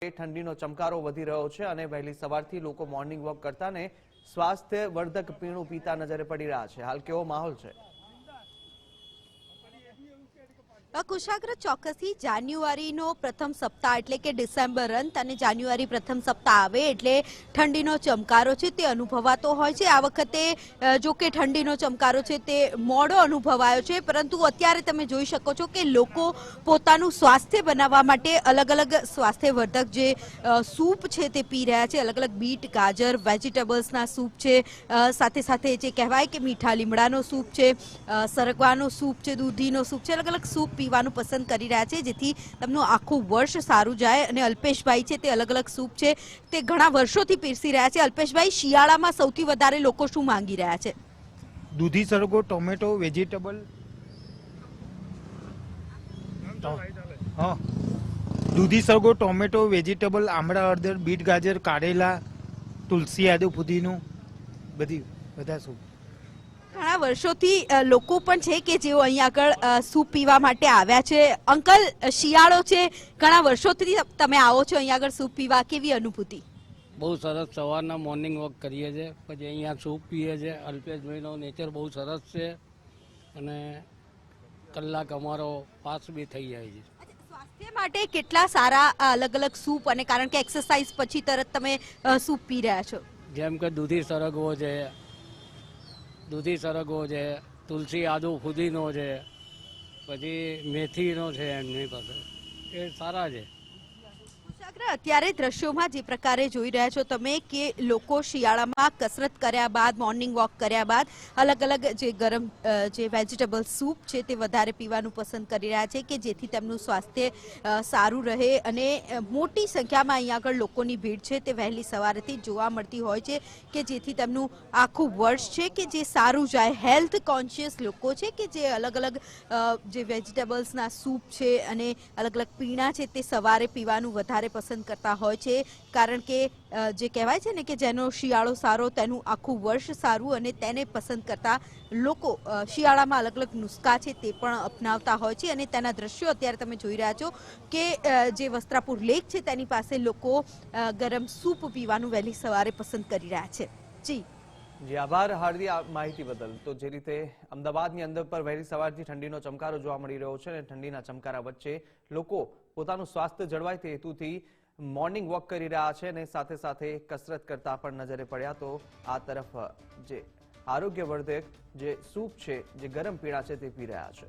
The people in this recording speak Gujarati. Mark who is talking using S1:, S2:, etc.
S1: ઠંડીનો ચમકારો વધી રહ્યો છે અને વહેલી સવારથી લોકો મોર્નિંગ વોક કરતા ને સ્વાસ્થ્યવર્ધક પીણું પીતા નજરે પડી રહ્યા છે. હાલ કેવો માહોલ છે?
S2: કુશાગ્ર ચોક્કસથી જાન્યુઆરીનો પ્રથમ સપ્તાહ એટલે કે ડિસેમ્બર અંત અને જાન્યુઆરી પ્રથમ સપ્તાહ આવે એટલે ઠંડીનો ચમકારો છે તે અનુભવાતો હોય છે. આ વખતે જો કે ઠંડીનો ચમકારો છે તે મોડો અનુભવાયો છે. પરંતુ અત્યારે તમે જોઈ શકો છો કે લોકો પોતાનું સ્વાસ્થ્ય બનાવવા માટે અલગ અલગ સ્વાસ્થ્યવર્ધક જે સૂપ છે તે પી રહ્યા છે. અલગ અલગ બીટ, ગાજર, વેજીટેબલ્સના સૂપ છે. સાથે સાથે જે કહેવાય કે મીઠા લીમડાનો સૂપ છે સરગવાનો સૂપ છે, દૂધીનો સૂપ છે, અલગ અલગ સૂપ પીવાનું પસંદ કરી રહ્યા છે, જેથી તેમનું આખું વર્ષ સારું જાય અને અલ્પેશભાઈ છે તે અલગ અલગ સૂપ છે, તે ઘણા વર્ષોથી પીરસી રહ્યા છે. અલ્પેશભાઈ, શિયાળામાં સૌથી વધારે લોકો શું માંગી રહ્યા છે?
S3: દૂધી સરગો, ટોમેટો, વેજીટેબલ. હા. દૂધી સરગો, ટોમેટો, વેજીટેબલ, આમળા, હળદર, બીટ, ગાજર, કારેલા, તુલસી આદુ પુદીનું બધી, બધા શું
S2: ઘણા વર્ષોથી લોકો પણ છે કે જેઓ અહીં આગળ સૂપ પીવા માટે આવ્યા છે. અંકલ શિયાળો છે. ઘણા વર્ષોથી તમે આવો છો અહીં આગળ સૂપ પીવા. કેવી અનુભૂતિ?
S4: બહુ સરસ. સવારના મોર્નિંગ વોક કરીએ છીએ પછી અહીંયા સૂપ પીએ છીએ અલ્પેશભાઈનો નેચર બહુ સરસ છે. અને કલાક અમારો પાસ બી થઈ જાય છે.
S2: સ્વાસ્થ્ય માટે કેટલા સારા અલગ અલગ સૂપ અને કારણ કે એક્સરસાઇઝ પછી તરત તમે સૂપ પી રહ્યા છો?
S4: જેમ કે દૂધી સરગવો છે દૂધી સરગવો છે, તુલસી આદુ ફુદીનો છે, પછી મેથીનો છે, એમની પાસે. એ સારા છે.
S2: અત્યારે દ્રશ્યોમાં જે પ્રકારે જોઈ રહ્યા છો તમે કે લોકો શિયાળામાં કસરત કર્યા બાદ મોર્નિંગ વોક કર્યા બાદ અલગ અલગ જે ગરમ જે વેજીટેબલ સૂપ છે તે વધારે પીવાનું પસંદ કરી રહ્યા છે કે જેથી તેમનું સ્વાસ્થ્ય સારું રહે અને મોટી સંખ્યામાં અહીંયા આગળ લોકોની ભીડ છે તે વહેલી સવારેથી જોવા મળતી હોય છે કે જેથી તેમનું આખું વર્ષ છે કે જે સારું જાય. હેલ્થ કોન્શિયસ લોકો છે કે જે અલગ અલગ જે વેજીટેબલ્સના સૂપ છે અને અલગ અલગ પીણા છે તે સવારે પીવાનું વધારે પસંદ કરતા હોય છે. કારણ કે જે કહેવાય છે ને કે જેનો શિયાળો સારો, તેનું આખું વર્ષ સારું અને તેને પસંદ કરતા લોકો શિયાળામાં અલગ અલગ નુસ્ખા છે તે પણ અપનાવતા હોય છે. અને તેના દ્રશ્યો અત્યારે તમે જોઈ રહ્યા છો કે જે વસ્ત્રાપુર લેક છે તેની પાસે લોકો ગરમ સૂપ પીવાનું વહેલી સવારે પસંદ કરી રહ્યા છે. જી.
S1: જી, આભાર હાર્દિક આ માહિતી બદલ. તો જે રીતે અમદાવાદની અંદર પર વહેલી સવારથી ઠંડીનો ચમકારો જોવા મળી રહ્યો છે અને ઠંડીના ચમકારા વચ્ચે લોકો પોતાનું સ્વાસ્થ્ય જળવાય તે હેતુથી મોર્નિંગ વોક કરી રહ્યા છે અને સાથે સાથે કસરત કરતા પણ નજરે પડ્યા તો આ તરફ જે આરોગ્યવર્ધક જે સૂપ છે, જે ગરમ પીણા છે તે પી રહ્યા છે.